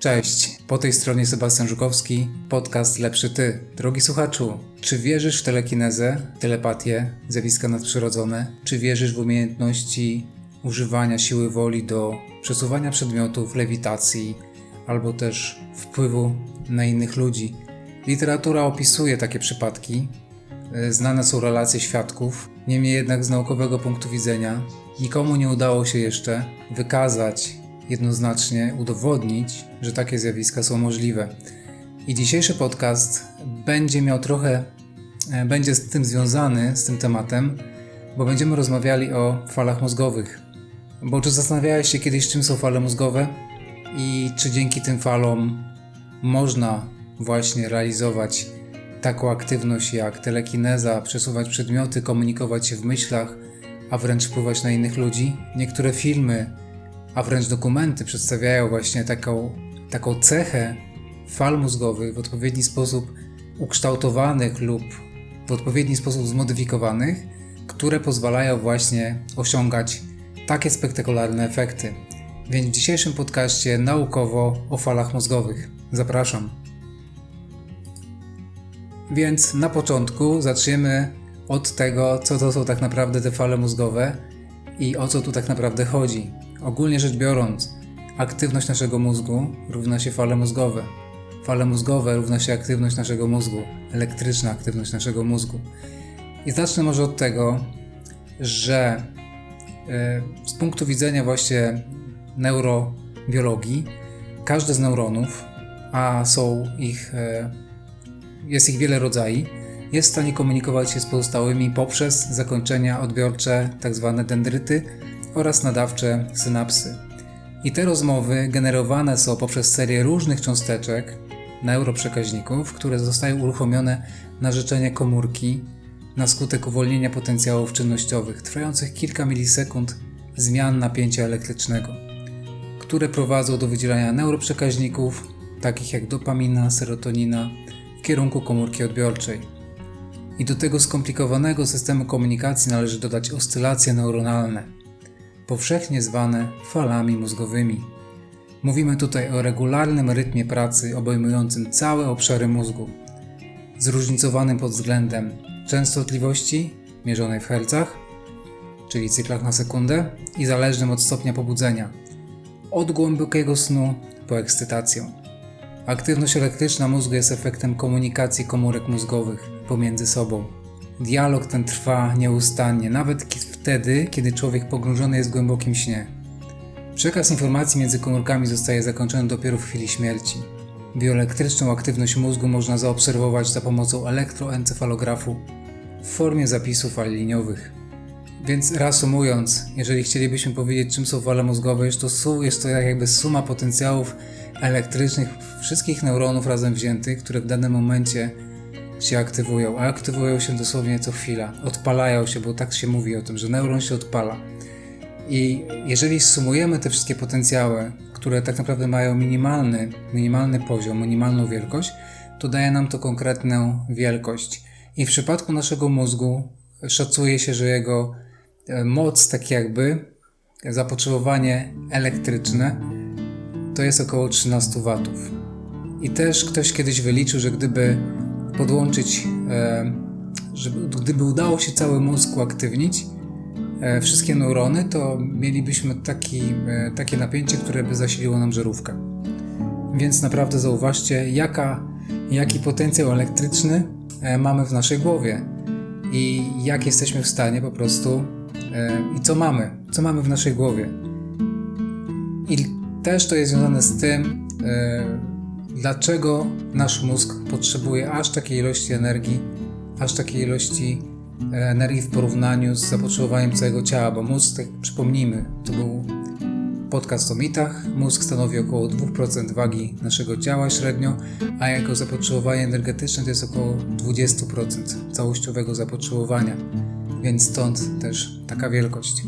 Cześć, po tej stronie Sebastian Żukowski, podcast Lepszy Ty. Drogi słuchaczu, czy wierzysz w telekinezę, telepatię, zjawiska nadprzyrodzone? Czy wierzysz w umiejętności używania siły woli do przesuwania przedmiotów, lewitacji albo też wpływu na innych ludzi? Literatura opisuje takie przypadki, e, znane są relacje świadków, niemniej jednak z naukowego punktu widzenia nikomu nie udało się jeszcze wykazać jednoznacznie udowodnić, że takie zjawiska są możliwe. I dzisiejszy podcast będzie miał trochę, e, będzie z tym związany, z tym tematem, bo będziemy rozmawiali o falach mózgowych. Bo czy zastanawiałeś się kiedyś, czym są fale mózgowe i czy dzięki tym falom można właśnie realizować taką aktywność jak telekineza, przesuwać przedmioty, komunikować się w myślach, a wręcz wpływać na innych ludzi? Niektóre filmy a wręcz dokumenty przedstawiają właśnie taką, taką cechę fal mózgowych w odpowiedni sposób ukształtowanych lub w odpowiedni sposób zmodyfikowanych, które pozwalają właśnie osiągać takie spektakularne efekty. Więc w dzisiejszym podcaście naukowo o falach mózgowych. Zapraszam. Więc na początku zaczniemy od tego, co to są tak naprawdę te fale mózgowe i o co tu tak naprawdę chodzi. Ogólnie rzecz biorąc, aktywność naszego mózgu równa się fale mózgowe. Fale mózgowe równa się aktywność naszego mózgu, elektryczna aktywność naszego mózgu. I zacznę może od tego, że yy, z punktu widzenia właśnie neurobiologii, każdy z neuronów, a są ich, yy, jest ich wiele rodzajów, jest w stanie komunikować się z pozostałymi poprzez zakończenia odbiorcze, tzw. Tak dendryty, oraz nadawcze synapsy. I te rozmowy generowane są poprzez serię różnych cząsteczek, neuroprzekaźników, które zostają uruchomione na życzenie komórki na skutek uwolnienia potencjałów czynnościowych trwających kilka milisekund zmian napięcia elektrycznego, które prowadzą do wydzielania neuroprzekaźników takich jak dopamina, serotonina w kierunku komórki odbiorczej. I do tego skomplikowanego systemu komunikacji należy dodać oscylacje neuronalne – powszechnie zwane falami mózgowymi. Mówimy tutaj o regularnym rytmie pracy obejmującym całe obszary mózgu, zróżnicowanym pod względem częstotliwości mierzonej w hercach, czyli cyklach na sekundę, i zależnym od stopnia pobudzenia, od głębokiego snu po ekscytację. Aktywność elektryczna mózgu jest efektem komunikacji komórek mózgowych pomiędzy sobą. Dialog ten trwa nieustannie, nawet wtedy, kiedy człowiek pogrążony jest w głębokim śnie. Przekaz informacji między komórkami zostaje zakończony dopiero w chwili śmierci. Bioelektryczną aktywność mózgu można zaobserwować za pomocą elektroencefalografu w formie zapisów fal liniowych. Więc reasumując, jeżeli chcielibyśmy powiedzieć, czym są fale mózgowe, jest to, jest to jakby suma potencjałów elektrycznych wszystkich neuronów razem wziętych, które w danym momencie się aktywują, a aktywują się dosłownie co chwila. Odpalają się, bo tak się mówi o tym, że neuron się odpala. I jeżeli sumujemy te wszystkie potencjały, które tak naprawdę mają minimalny, minimalny poziom, minimalną wielkość, to daje nam to konkretną wielkość. I w przypadku naszego mózgu szacuje się, że jego e, moc, tak jakby zapotrzebowanie elektryczne, to jest około 13 watów. I też ktoś kiedyś wyliczył, że gdyby podłączyć, e, żeby, gdyby udało się cały mózg uaktywnić, e, wszystkie neurony, to mielibyśmy taki, e, takie napięcie, które by zasiliło nam żarówkę. Więc naprawdę zauważcie, jaka, jaki potencjał elektryczny mamy w naszej głowie i jak jesteśmy w stanie po prostu i co mamy, co mamy w naszej głowie. I też to jest związane z tym, dlaczego nasz mózg potrzebuje aż takiej ilości energii, aż takiej ilości e, energii w porównaniu z zapotrzebowaniem całego ciała, bo mózg, tak przypomnijmy, to był podcast o mitach. Mózg stanowi około 2% wagi naszego ciała średnio, a jego zapotrzebowanie energetyczne to jest około 20% całościowego zapotrzebowania, więc stąd też taka wielkość.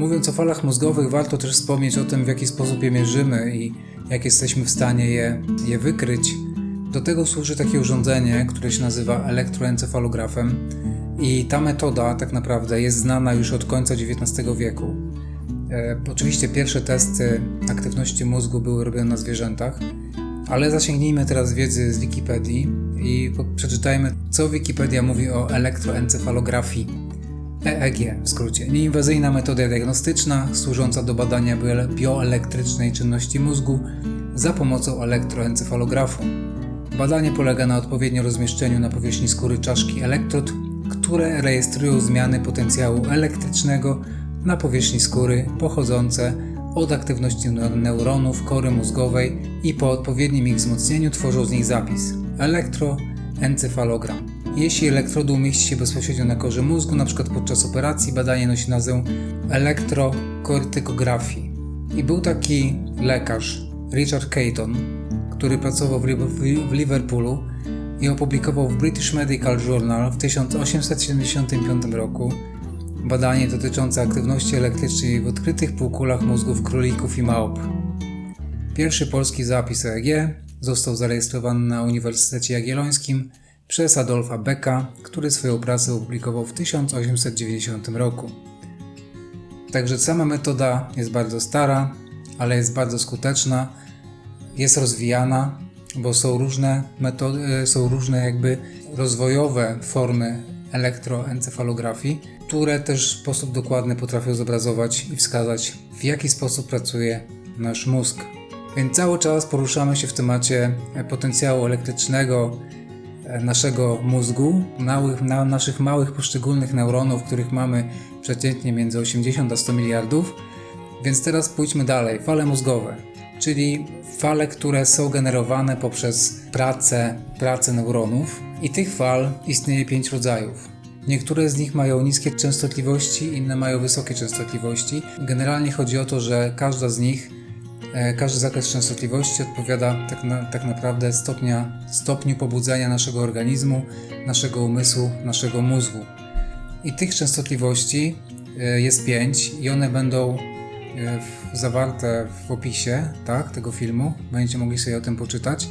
Mówiąc o falach mózgowych, warto też wspomnieć o tym, w jaki sposób je mierzymy i jak jesteśmy w stanie je, je wykryć. Do tego służy takie urządzenie, które się nazywa elektroencefalografem i ta metoda tak naprawdę jest znana już od końca XIX wieku. E, oczywiście pierwsze testy aktywności mózgu były robione na zwierzętach, ale zasięgnijmy teraz wiedzy z Wikipedii i przeczytajmy, co Wikipedia mówi o elektroencefalografii. EEG w skrócie. Nieinwazyjna metoda diagnostyczna służąca do badania bioelektrycznej czynności mózgu za pomocą elektroencefalografu. Badanie polega na odpowiednio rozmieszczeniu na powierzchni skóry czaszki elektrod, które rejestrują zmiany potencjału elektrycznego na powierzchni skóry pochodzące od aktywności neuronów kory mózgowej i po odpowiednim ich wzmocnieniu tworzą z nich zapis elektroencefalogram. Jeśli elektrody umieści się bezpośrednio na korze mózgu, np. podczas operacji, badanie nosi nazwę elektrokortykografii. I był taki lekarz, Richard Caton, który pracował w Liverpoolu i opublikował w British Medical Journal w 1875 roku badanie dotyczące aktywności elektrycznej w odkrytych półkulach mózgów królików i małp. Pierwszy polski zapis EEG został zarejestrowany na Uniwersytecie Jagiellońskim przez Adolfa Becka, który swoją pracę opublikował w 1890 roku. Także sama metoda jest bardzo stara, ale jest bardzo skuteczna, jest rozwijana, bo są różne metody, są różne jakby rozwojowe formy elektroencefalografii, które też w sposób dokładny potrafią zobrazować i wskazać, w jaki sposób pracuje nasz mózg. Więc cały czas poruszamy się w temacie potencjału elektrycznego naszego mózgu, na naszych małych poszczególnych neuronów, których mamy przeciętnie między 80 a 100 miliardów. Więc teraz pójdźmy dalej. Fale mózgowe, czyli fale, które są generowane poprzez pracę, pracę neuronów. I tych fal istnieje pięć rodzajów. Niektóre z nich mają niskie częstotliwości, inne mają wysokie częstotliwości. Generalnie chodzi o to, że każda z nich każdy zakres częstotliwości odpowiada tak, na, tak naprawdę stopnia, stopniu pobudzenia naszego organizmu, naszego umysłu, naszego mózgu. I tych częstotliwości e, jest pięć i one będą e, zawarte w opisie tak, tego filmu. Będziecie mogli sobie o tym poczytać.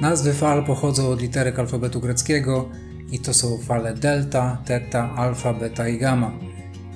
Nazwy fal pochodzą od literek alfabetu greckiego i to są fale delta, teta, alfa, beta i gamma.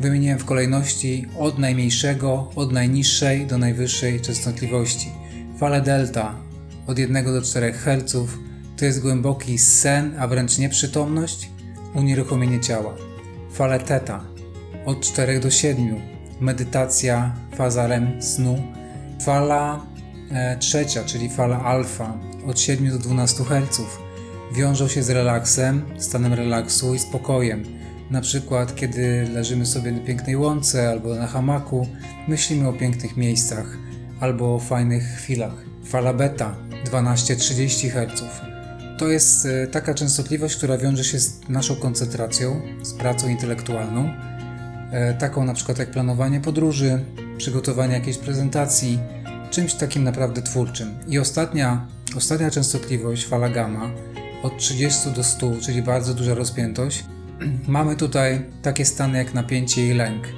Wymieniłem w kolejności od najmniejszego, od najniższej do najwyższej częstotliwości. Fale delta od 1 do 4 Hz to jest głęboki sen, a wręcz nieprzytomność, unieruchomienie ciała. Fale teta od 4 do 7 medytacja, faza REM snu. Fala e, trzecia, czyli fala alfa od 7 do 12 Hz wiążą się z relaksem, stanem relaksu i spokojem na przykład, kiedy leżymy sobie na pięknej łące albo na hamaku, myślimy o pięknych miejscach albo o fajnych chwilach. Fala beta 12-30 Hz. To jest e, taka częstotliwość, która wiąże się z naszą koncentracją, z pracą intelektualną, e, taką na przykład jak planowanie podróży, przygotowanie jakiejś prezentacji, czymś takim naprawdę twórczym. I ostatnia, ostatnia częstotliwość, fala gamma, od 30 do 100, czyli bardzo duża rozpiętość, mamy tutaj takie stany jak napięcie i lęk.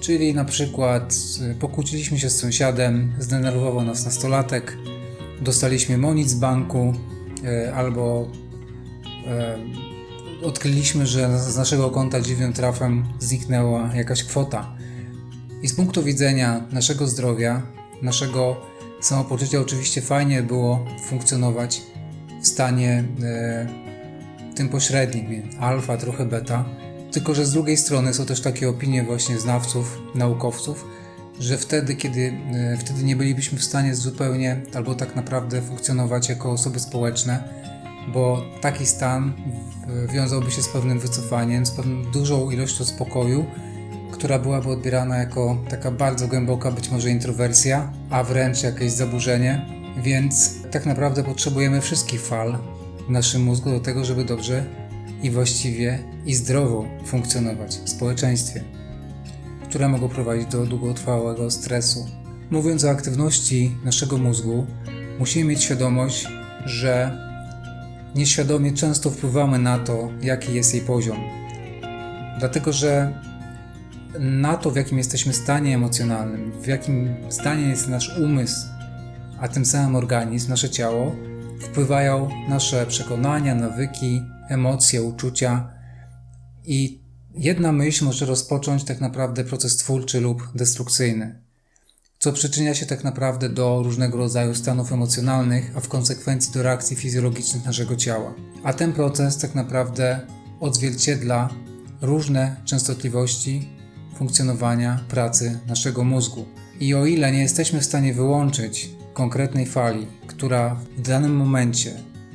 Czyli na przykład y, pokłóciliśmy się z sąsiadem, zdenerwował nas nastolatek, dostaliśmy monit z banku y, albo y, odkryliśmy, że z naszego konta dziwnym trafem zniknęła jakaś kwota. I z punktu widzenia naszego zdrowia, naszego samopoczucia, oczywiście fajnie było funkcjonować w stanie tym pośrednim, alfa, trochę beta. Tylko, że z drugiej strony są też takie opinie właśnie znawców, naukowców, że wtedy, kiedy e, wtedy nie bylibyśmy w stanie zupełnie albo tak naprawdę funkcjonować jako osoby społeczne, bo taki stan wiązałby się z pewnym wycofaniem, z pewną dużą ilością spokoju, która byłaby odbierana jako taka bardzo głęboka być może introwersja, a wręcz jakieś zaburzenie. Więc tak naprawdę potrzebujemy wszystkich fal, naszym mózgu do tego, żeby dobrze i właściwie i zdrowo funkcjonować w społeczeństwie, które mogą prowadzić do długotrwałego stresu. Mówiąc o aktywności naszego mózgu, musimy mieć świadomość, że nieświadomie często wpływamy na to, jaki jest jej poziom. Dlatego, że na to, w jakim jesteśmy stanie emocjonalnym, w jakim stanie jest nasz umysł, a tym samym organizm, nasze ciało, wpływają nasze przekonania, nawyki, emocje, uczucia i Jedna myśl może rozpocząć tak naprawdę proces twórczy lub destrukcyjny, co przyczynia się tak naprawdę do różnego rodzaju stanów emocjonalnych, a w konsekwencji do reakcji fizjologicznych naszego ciała. A ten proces tak naprawdę odzwierciedla różne częstotliwości funkcjonowania pracy naszego mózgu. I o ile nie jesteśmy w stanie wyłączyć konkretnej fali, która w danym momencie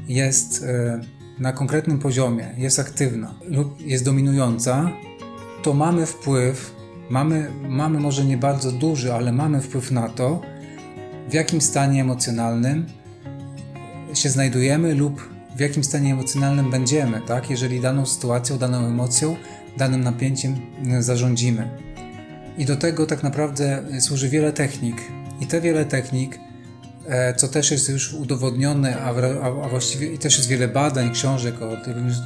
jest e, na konkretnym poziomie, jest aktywna lub jest dominująca, to mamy wpływ, mamy, mamy może nie bardzo duży, ale mamy wpływ na to, w jakim stanie emocjonalnym się znajdujemy lub w jakim stanie emocjonalnym będziemy, tak? jeżeli daną sytuacją, daną emocją, danym napięciem e, zarządzimy. I do tego tak naprawdę służy wiele technik. I te wiele technik, co też jest już udowodnione, a, a właściwie i też jest wiele badań, książek o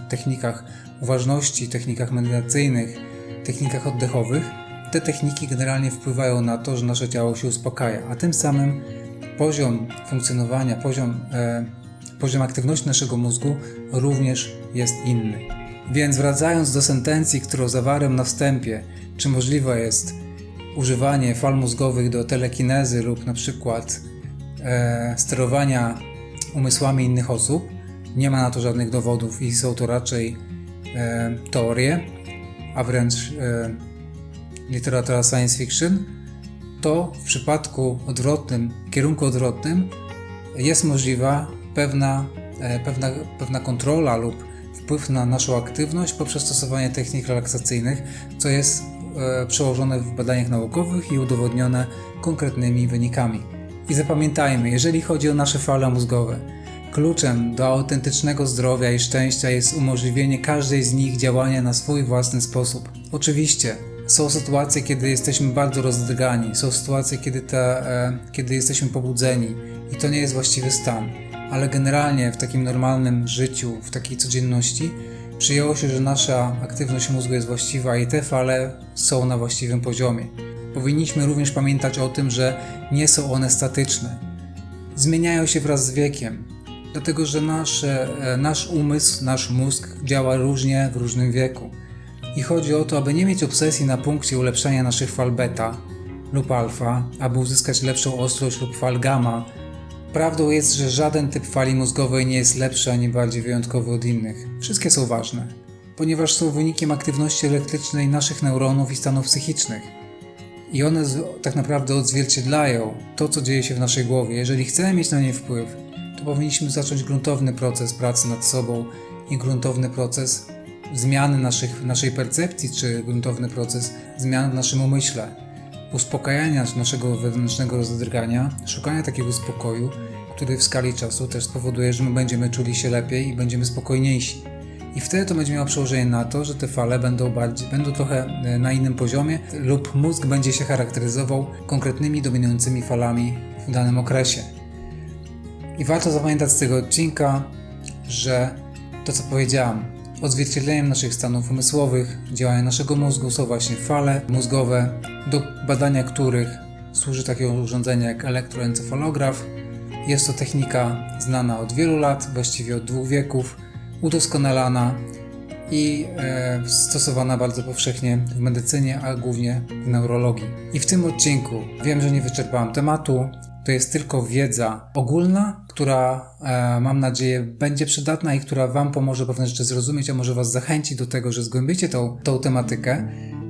technikach uważności, technikach medytacyjnych, technikach oddechowych, te techniki generalnie wpływają na to, że nasze ciało się uspokaja, a tym samym poziom funkcjonowania, poziom e, poziom aktywności naszego mózgu również jest inny. Więc wracając do sentencji, którą zawarłem na wstępie, czy możliwe jest używanie fal mózgowych do telekinezy lub na przykład e, sterowania umysłami innych osób, nie ma na to żadnych dowodów i są to raczej e, teorie, a wręcz e, literatura science fiction, to w przypadku odwrotnym, kierunku odwrotnym jest możliwa pewna, e, pewna, pewna kontrola lub wpływ na naszą aktywność poprzez stosowanie technik relaksacyjnych, co jest e, przełożone w badaniach naukowych i udowodnione konkretnymi wynikami. I zapamiętajmy, jeżeli chodzi o nasze fale mózgowe, kluczem do autentycznego zdrowia i szczęścia jest umożliwienie każdej z nich działania na swój własny sposób. Oczywiście, są sytuacje, kiedy jesteśmy bardzo rozdrgani, są sytuacje, kiedy, te, e, kiedy jesteśmy pobudzeni i to nie jest właściwy stan ale generalnie w takim normalnym życiu, w takiej codzienności, przyjęło się, że nasza aktywność mózgu jest właściwa i te fale są na właściwym poziomie. Powinniśmy również pamiętać o tym, że nie są one statyczne. Zmieniają się wraz z wiekiem, dlatego że nasze, nasz umysł, nasz mózg działa różnie w różnym wieku. I chodzi o to, aby nie mieć obsesji na punkcie ulepszania naszych fal beta lub alfa, aby uzyskać lepszą ostrość lub fal gamma, Prawdą jest, że żaden typ fali mózgowej nie jest lepszy ani bardziej wyjątkowy od innych. Wszystkie są ważne, ponieważ są wynikiem aktywności elektrycznej naszych neuronów i stanów psychicznych. I one tak naprawdę odzwierciedlają to, co dzieje się w naszej głowie. Jeżeli chcemy mieć na nie wpływ, to powinniśmy zacząć gruntowny proces pracy nad sobą i gruntowny proces zmiany naszych, naszej percepcji, czy gruntowny proces zmian w naszym umyśle uspokajania naszego wewnętrznego rozdrgania, szukania takiego spokoju, który w skali czasu też spowoduje, że my będziemy czuli się lepiej i będziemy spokojniejsi. I wtedy to będzie miało przełożenie na to, że te fale będą bardziej, będą trochę e, na innym poziomie lub mózg będzie się charakteryzował konkretnymi dominującymi falami w danym okresie. I warto zapamiętać z tego odcinka, że to co powiedziałam, Odzwierciedleniem naszych stanów umysłowych, działania naszego mózgu są właśnie fale mózgowe, do badania których służy takie urządzenie jak elektroencefalograf. Jest to technika znana od wielu lat, właściwie od dwóch wieków, udoskonalana i e, stosowana bardzo powszechnie w medycynie, a głównie w neurologii. I w tym odcinku wiem, że nie wyczerpałem tematu, to jest tylko wiedza ogólna, która e, mam nadzieję będzie przydatna i która Wam pomoże pewne rzeczy zrozumieć, a może Was zachęci do tego, że zgłębicie tą, tą tematykę,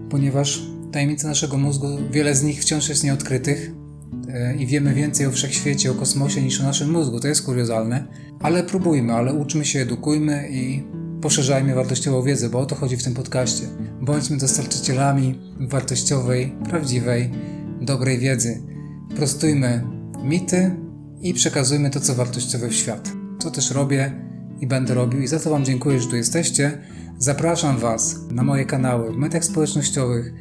ponieważ tajemnice naszego mózgu, wiele z nich wciąż jest nieodkrytych i wiemy więcej o wszechświecie, o kosmosie niż o naszym mózgu. To jest kuriozalne, ale próbujmy, ale uczmy się, edukujmy i poszerzajmy wartościową wiedzę, bo o to chodzi w tym podcaście. Bądźmy dostarczycielami wartościowej, prawdziwej, dobrej wiedzy. Prostujmy mity i przekazujmy to, co wartościowe w świat. To też robię i będę robił i za to Wam dziękuję, że tu jesteście. Zapraszam Was na moje kanały w mediach społecznościowych,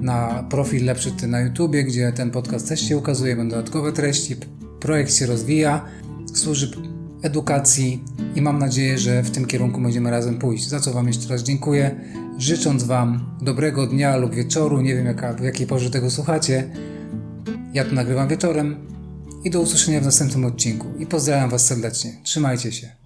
na profil Lepszy Ty na YouTubie, gdzie ten podcast też się ukazuje, będą dodatkowe treści. Projekt się rozwija, służy edukacji i mam nadzieję, że w tym kierunku będziemy razem pójść. Za co Wam jeszcze raz dziękuję, życząc Wam dobrego dnia lub wieczoru, nie wiem jaka, w jakiej porze tego słuchacie. Ja to nagrywam wieczorem, i do usłyszenia w następnym odcinku. I pozdrawiam Was serdecznie. Trzymajcie się.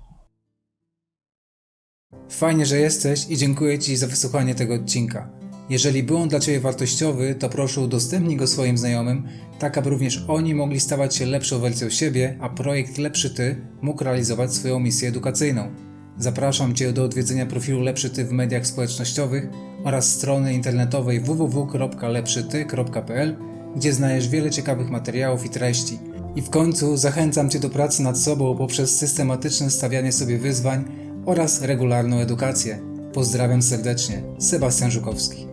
Fajnie, że jesteś i dziękuję Ci za wysłuchanie tego odcinka. Jeżeli był on dla Ciebie wartościowy, to proszę udostępnij go swoim znajomym, tak aby również oni mogli stawać się lepszą wersją siebie, a projekt Lepszy Ty mógł realizować swoją misję edukacyjną. Zapraszam Cię do odwiedzenia profilu Lepszy Ty w mediach społecznościowych oraz strony internetowej www.lepszyty.pl, gdzie znajdziesz wiele ciekawych materiałów i treści. I w końcu zachęcam Cię do pracy nad sobą poprzez systematyczne stawianie sobie wyzwań oraz regularną edukację. Pozdrawiam serdecznie, Sebastian Żukowski.